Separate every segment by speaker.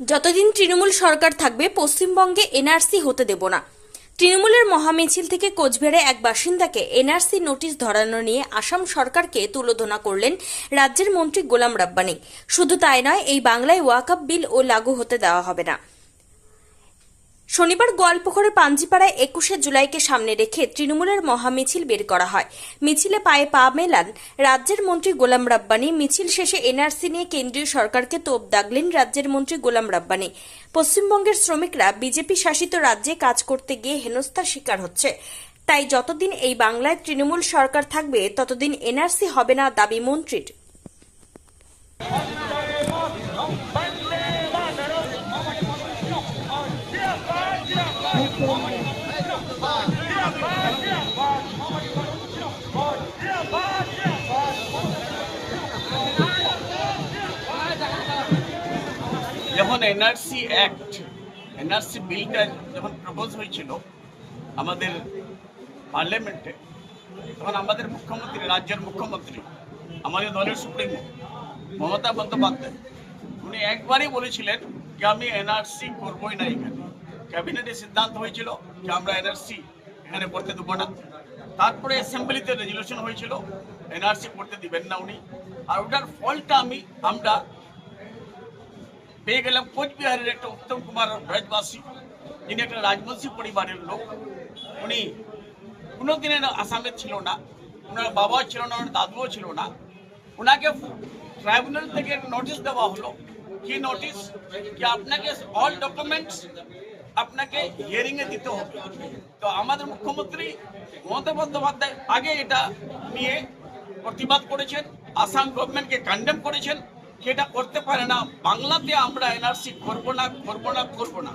Speaker 1: যতদিন তৃণমূল সরকার থাকবে, পশ্চিমবঙ্গে এনআরসি হতে দেব না। তৃণমূলের মহামিছিল থেকে কোচবিহারে এক বাসিন্দাকে এনআরসি নোটিশ ধরানো নিয়ে আসাম সরকারকে তুলোধনা করলেন রাজ্যের মন্ত্রী গোলাম রাব্বানি। শুধু তাই নয়, এই বাংলায় ওয়াকআপ বিল ও লাগু হতে দেওয়া হবে না। শনিবার গোয়ালপুকুরের পাঞ্জিপাড়ায় একুশে জুলাইকে সামনে রেখে তৃণমূলের মহামিছিল বের করা হয়। মিছিলে পায়ে পা মেলান রাজ্যের মন্ত্রী গোলাম রাব্বানি। মিছিল শেষে এনআরসি নিয়ে কেন্দ্রীয় সরকারকে তোপ দাগলেন রাজ্যের মন্ত্রী গোলাম রাব্বানি। পশ্চিমবঙ্গের শ্রমিকরা বিজেপি শাসিত রাজ্যে কাজ করতে গিয়ে হেনস্থার শিকার হচ্ছে। তাই যতদিন এই বাংলায় তৃণমূল সরকার থাকবে, ততদিন এনআরসি হবে না দাবি মন্ত্রীর।
Speaker 2: যখন এনআরসি অ্যাক্ট, এনআরসি বিলটা যখন প্রপোজ হয়েছিল আমাদের পার্লামেন্টে, তখন আমাদের মুখ্যমন্ত্রী, রাজ্যের মুখ্যমন্ত্রী, আমাদের দলের সুপ্রিমো, মমতা বন্দ্যোপাধ্যায়, উনি একবারই বলেছিলেন যে আমি এনআরসি করবই না এখানে। ক্যাবিনেটে সিদ্ধান্ত হয়েছিল যে আমরা এনআরসি এখানে করতে দেবো না। তারপরে অ্যাসেম্বলিতে রেজলিউশন হয়েছিল, এনআরসি করতে দিবেন না উনি। আর ওটার ফলটা আমি, আমরা পেয়ে গেলাম কোচবিহারের একটা উত্তম কুমার ব্রজবাসী যিনি একটা রাজবংশী পরিবারের লোক। উনি কোনোদিনের আসামে ছিল না, ওনার বাবাও ছিল না, ওনার দাদুও ছিল না। ওনাকে ট্রাইব্যুনাল থেকে নোটিশ দেওয়া হলো। কি নোটিশ? কি আপনাকে অল ডকুমেন্টস আপনাকে হিয়ারিং এ দিতে হবে। তো আমাদের মুখ্যমন্ত্রী মমতা বন্দ্যোপাধ্যায় আগে এটা নিয়ে প্রতিবাদ করেছেন, আসাম গভর্নমেন্টকে কন্ডেম করেছেন। সেটা করতে পারে না। বাংলাতে আমরা এনআরসি করব না করব না করব না।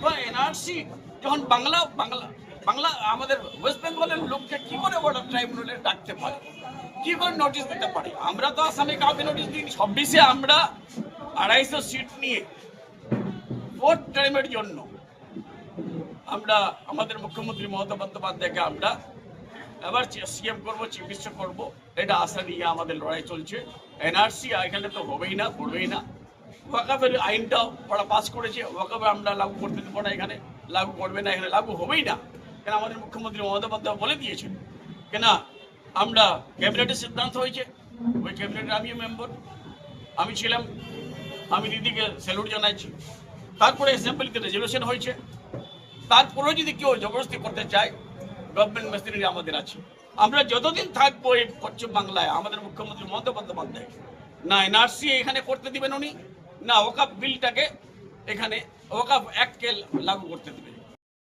Speaker 2: তো এনআরসি যখন বাংলা বাংলা বাংলা আমাদের ওয়েস্ট বেঙ্গলের লোককে কি করে বর্ডার ট্রাইব্যুনালে ডাকতে পারে? কি করে নোটিশ দিতে পারে? আমরা তো আসামে কাউকে নোটিশ দিইনি। ছাব্বিশে আমরা আড়াইশো সিট নিয়ে ফোর্থ টাইমের জন্য আমরা আমাদের মুখ্যমন্ত্রী মমতা বন্দ্যোপাধ্যায়কে আমরা এবার সিএম করব মিনিস্টার করব। এটা আশা নিয়ে আমাদের লড়াই চলছে। এনআরসি এখানে তো হবেই না, করবেই না। ওয়াকাফের আইনটাও ওরা পাস করেছে ওয়াকাফে আমরা লাগু করতে দেবো না এখানে, লাগু করবে না এখানে, লাগু হবেই না। কেন আমাদের মুখ্যমন্ত্রী মমতা বন্দ্যোপাধ্যায় বলে দিয়েছেন। কেন আমরা ক্যাবিনেটের সিদ্ধান্ত হয়েছে, ওই ক্যাবিনেটের আমিও মেম্বার, আমি ছিলাম, আমি দিদিকে স্যালুট জানাইছি। তারপরে অ্যাসেম্বলিতে রেজলিউশন হয়েছে। তারপরেও যদি কেউ জবরদস্তি করতে চায় গভর্নমেন্ট মেশিনারি আমাদের আছে। আমরা যতদিন থাকব এই পশ্চিম বাংলায়, আমাদের মুখ্যমন্ত্রী মমতা বন্দ্যোপাধ্যায়। না এনআরসি এখানে করতে দিবেন উনি, না ওকাফ বিলটাকে এখানে ওকাপ অ্যাক্টকে লাগু করতে দিবেন।